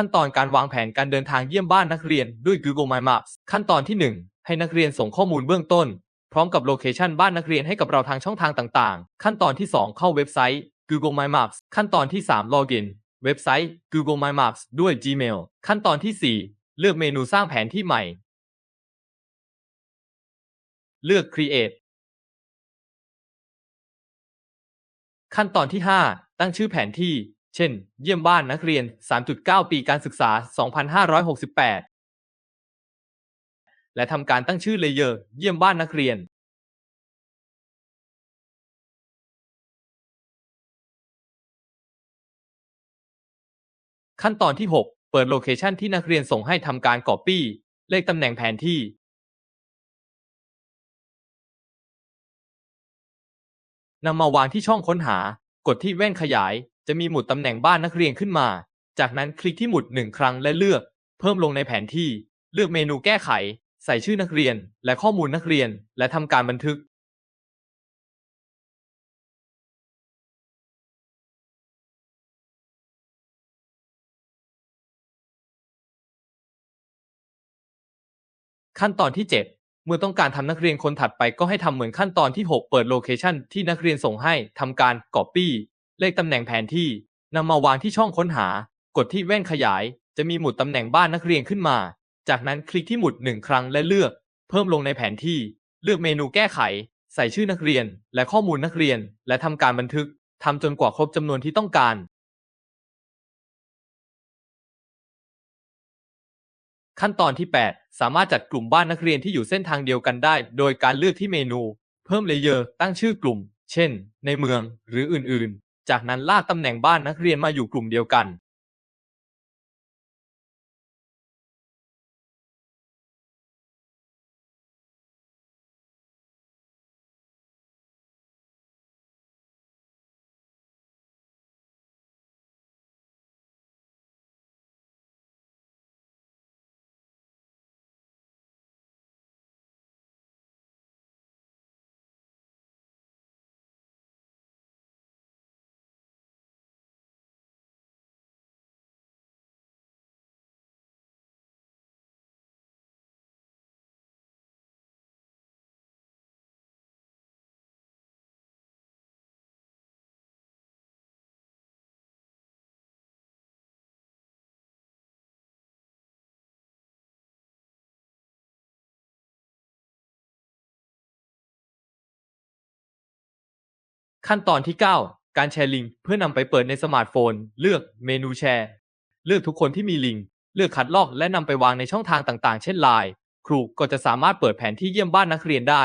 ขั้นตอนการวางแผนการเดินทางเยี่ยมบ้านนักเรียนด้วย Google My Maps ขั้นตอนที่ 1 ให้นักเรียนส่งข้อมูลเบื้องต้น พร้อมกับโลเคชันบ้านนักเรียนให้กับเราทางช่องทางต่างๆ ขั้นตอนที่ 2 เข้าเว็บไซต์ Google My Maps ขั้นตอนที่3 Login เว็บไซต์ Google My Maps ด้วย Gmail ขั้นตอนที่ 4 เลือกเมนูสร้างแผนที่ใหม่ เลือก Create ขั้นตอนที่ 5 ตั้งชื่อแผนที่ เช่น เยี่ยมบ้านนักเรียน 3.9 ปีการศึกษา 2568 และทำการตั้งชื่อเลเยอร์ เยี่ยมบ้านนักเรียนขั้นตอนที่ 6 เปิดโลเคชันที่นักเรียนส่งให้ทำการ Copy เลขตำแหน่งแผนที่ นำมาวางที่ช่องค้นหา กดที่แว่นขยาย จะมีหมุดตำแหน่งบ้านนักเรียนขึ้นมา จากนั้นคลิกที่หมุดหนึ่งครั้งและเลือก เพิ่มลงในแผนที่ เลือกเมนูแก้ไข ใส่ชื่อนักเรียน และข้อมูลนักเรียน และทำการบันทึกขั้นตอนที่ 7 เมื่อต้องการทำนักเรียนคนถัดไปก็ให้ทำเหมือนขั้นตอนที่ 6 เปิดโลเคชันที่นักเรียนส่งให้ทำการ Copy เลขตำแหน่งแผนที่นำมาวางที่ช่องค้นหา กดที่แว่นขยาย จะมีหมุดตำแหน่งบ้านนักเรียนขึ้นมา จากนั้นคลิกที่หมุด1ครั้งและเลือก เพิ่มลงในแผนที่ เลือกเมนูแก้ไข ใส่ชื่อนักเรียน และข้อมูลนักเรียน และทำการบันทึกทำจนกว่าครบจำนวนที่ต้องการ ขั้นตอนที่ 8 สามารถจัดกลุ่มบ้านนักเรียนที่อยู่เส้นทางเดียวกันได้ โดยการเลือกที่เมนู เพิ่มเลเยอร์ตั้งชื่อกลุ่ม เช่น ในเมืองหรืออื่นๆ จากนั้นลากตำแหน่งบ้านนักเรียนมาอยู่กลุ่มเดียวกัน ขั้นตอนที่ 9 การแชร์ลิงก์เพื่อนำไปเปิดในสมาร์ทโฟน เลือกเมนูแชร์ เลือกทุกคนที่มีลิงก์เลือกคัดลอกและนำไปวางในช่องทางต่างๆ เช่นไลน์ครูก็จะสามารถเปิดแผนที่เยี่ยมบ้านนักเรียนได้